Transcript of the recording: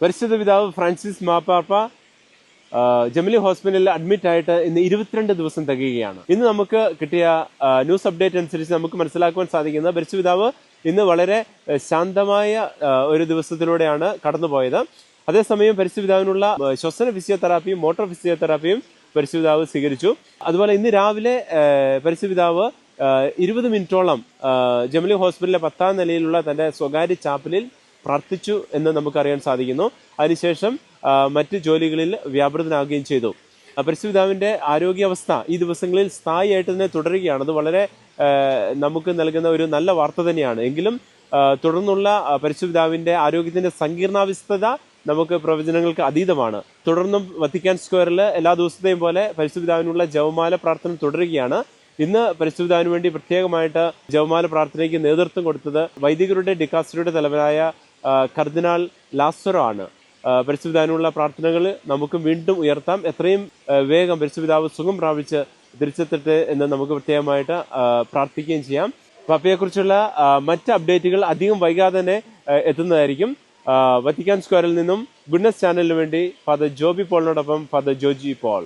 പരിശുദ്ധ പിതാവ് ഫ്രാൻസിസ് മാപ്പാപ്പ ജമിലി ഹോസ്പിറ്റലിൽ അഡ്മിറ്റ് ആയിട്ട് ഇന്ന് ഇരുപത്തിരണ്ട് ദിവസം തികയുകയാണ്. ഇന്ന് നമുക്ക് കിട്ടിയ ന്യൂസ് അപ്ഡേറ്റ് അനുസരിച്ച് നമുക്ക് മനസ്സിലാക്കുവാൻ സാധിക്കുന്നത് പരിശു പിതാവ് ഇന്ന് വളരെ ശാന്തമായ ഒരു ദിവസത്തിലൂടെയാണ് കടന്നുപോയത്. അതേസമയം പരിശുപിതാവിനുള്ള ശ്വസന ഫിസിയോതെറാപ്പിയും മോട്ടോർ ഫിസിയോതെറാപ്പിയും പരിശുപിതാവ് പിതാവ് സ്വീകരിച്ചു. അതുപോലെ ഇന്ന് രാവിലെ പരിശുപിതാവ് ഇരുപത് മിനിറ്റോളം ജമലി ഹോസ്പിറ്റലിലെ പത്താം നിലയിലുള്ള തന്റെ സ്വകാര്യ ചാപ്പലിൽ പ്രാർത്ഥിച്ചു എന്ന് നമുക്കറിയാൻ സാധിക്കുന്നു. അതിനുശേഷം മറ്റ് ജോലികളിൽ വ്യാപൃതനാകുകയും ചെയ്തു. പരിശുദ്ധാവിന്റെ ആരോഗ്യാവസ്ഥ ഈ ദിവസങ്ങളിൽ സ്ഥായിയായിട്ട് തന്നെ തുടരുകയാണ്. അത് വളരെ നമുക്ക് നൽകുന്ന ഒരു നല്ല വാർത്ത തന്നെയാണ്. എങ്കിലും തുടർന്നുള്ള പരിശുദ്ധാവിന്റെ ആരോഗ്യത്തിന്റെ സങ്കീർണാവസ്ഥത നമുക്ക് പ്രവചനങ്ങൾക്ക് അതീതമാണ്. തുടർന്നും വത്തിക്കാൻ സ്ക്വയറിൽ എല്ലാ ദിവസത്തെയും പോലെ പരിശുദ്ധാവിനുള്ള ജവമാല പ്രാർത്ഥന തുടരുകയാണ്. ഇന്ന് പരിശുദ്ധാവിന് വേണ്ടി പ്രത്യേകമായിട്ട് ജവമാല പ്രാർത്ഥനയ്ക്ക് നേതൃത്വം കൊടുത്തത് വൈദികരുടെ ഡിക്കാസ്റ്ററിയുടെ തലവനായ കർദിനാൾ ലാസറോ ആണ്. പരിശുദ്ധാനുള്ള പ്രാർത്ഥനകൾ നമുക്ക് വീണ്ടും ഉയർത്താം. എത്രയും വേഗം പരിശുദ്ധാവ് സുഖം പ്രാപിച്ച് തിരിച്ചെത്തട്ടെ എന്ന് നമുക്ക് പ്രത്യേകമായിട്ട് പ്രാർത്ഥിക്കുകയും ചെയ്യാം. പപ്പയെക്കുറിച്ചുള്ള മറ്റ് അപ്ഡേറ്റുകൾ അധികം വൈകാതെ തന്നെ എത്തുന്നതായിരിക്കും. വത്തിക്കാൻ സ്ക്വയറിൽ നിന്നും ഗുഡ്നസ് ചാനലിന് വേണ്ടി ഫാദർ ജോബി പോളിനോടൊപ്പം ഫാദർ ജോജി പോൾ.